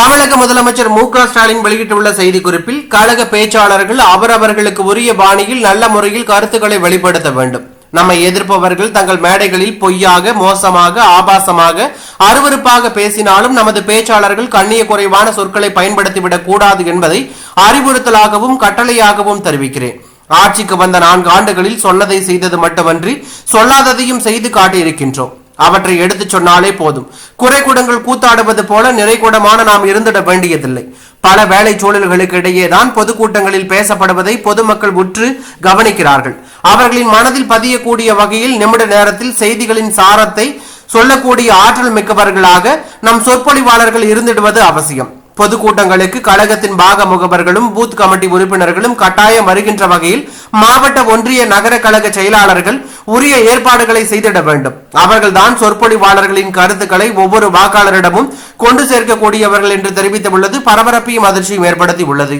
தமிழக முதலமைச்சர் மு க ஸ்டாலின் வெளியிட்டுள்ள செய்திக்குறிப்பில் கழக பேச்சாளர்கள் அவரவர்களுக்கு உரிய பாணியில் நல்ல முறையில் கருத்துக்களை வெளிப்படுத்த வேண்டும். நம்மை எதிர்ப்பவர்கள் தங்கள் மேடைகளில் பொய்யாக மோசமாக ஆபாசமாக அருவருப்பாக பேசினாலும் நமது பேச்சாளர்கள் கண்ணிய குறைவான சொற்களை பயன்படுத்திவிடக் கூடாது என்பதை அறிவுறுத்தலாகவும் கட்டளையாகவும் தெரிவிக்கிறேன். ஆட்சிக்கு வந்த நான்கு ஆண்டுகளில் சொன்னதை செய்தது மட்டுமன்றி சொல்லாததையும் செய்து காட்டியிருக்கின்றோம். அவற்றை எடுத்துச் சொன்னாலே போதும். குறைகுடங்கள் கூத்தாடுவது போல நிறைகூடமான நாம் இருந்திட வேண்டியதில்லை. பல வேலை சூழல்களுக்கு இடையேதான் பொதுக்கூட்டங்களில் பேசப்படுவதை பொதுமக்கள் உற்று கவனிக்கிறார்கள். அவர்களின் மனதில் பதியக்கூடிய வகையில் நிமிட நேரத்தில் செய்திகளின் சாரத்தை சொல்லக்கூடிய ஆற்றல் மிக்கவர்களாக நம் சொற்பொழிவாளர்கள் இருந்திடுவது அவசியம். பொதுக்கூட்டங்களுக்கு கழகத்தின் பாக முகவர்களும் பூத் கமிட்டி உறுப்பினர்களும் கட்டாயம் வருகின்ற வகையில் மாவட்ட ஒன்றிய நகர கழக செயலாளர்கள் உரிய ஏற்பாடுகளை செய்திட வேண்டும். அவர்கள்தான் சொற்பொழிவாளர்களின் கருத்துக்களை ஒவ்வொரு வாக்காளரிடமும் கொண்டு சேர்க்கக்கூடியவர்கள் என்று தெரிவித்துள்ளது பரபரப்பையும் அதிர்ச்சியும் ஏற்படுத்தி உள்ளது.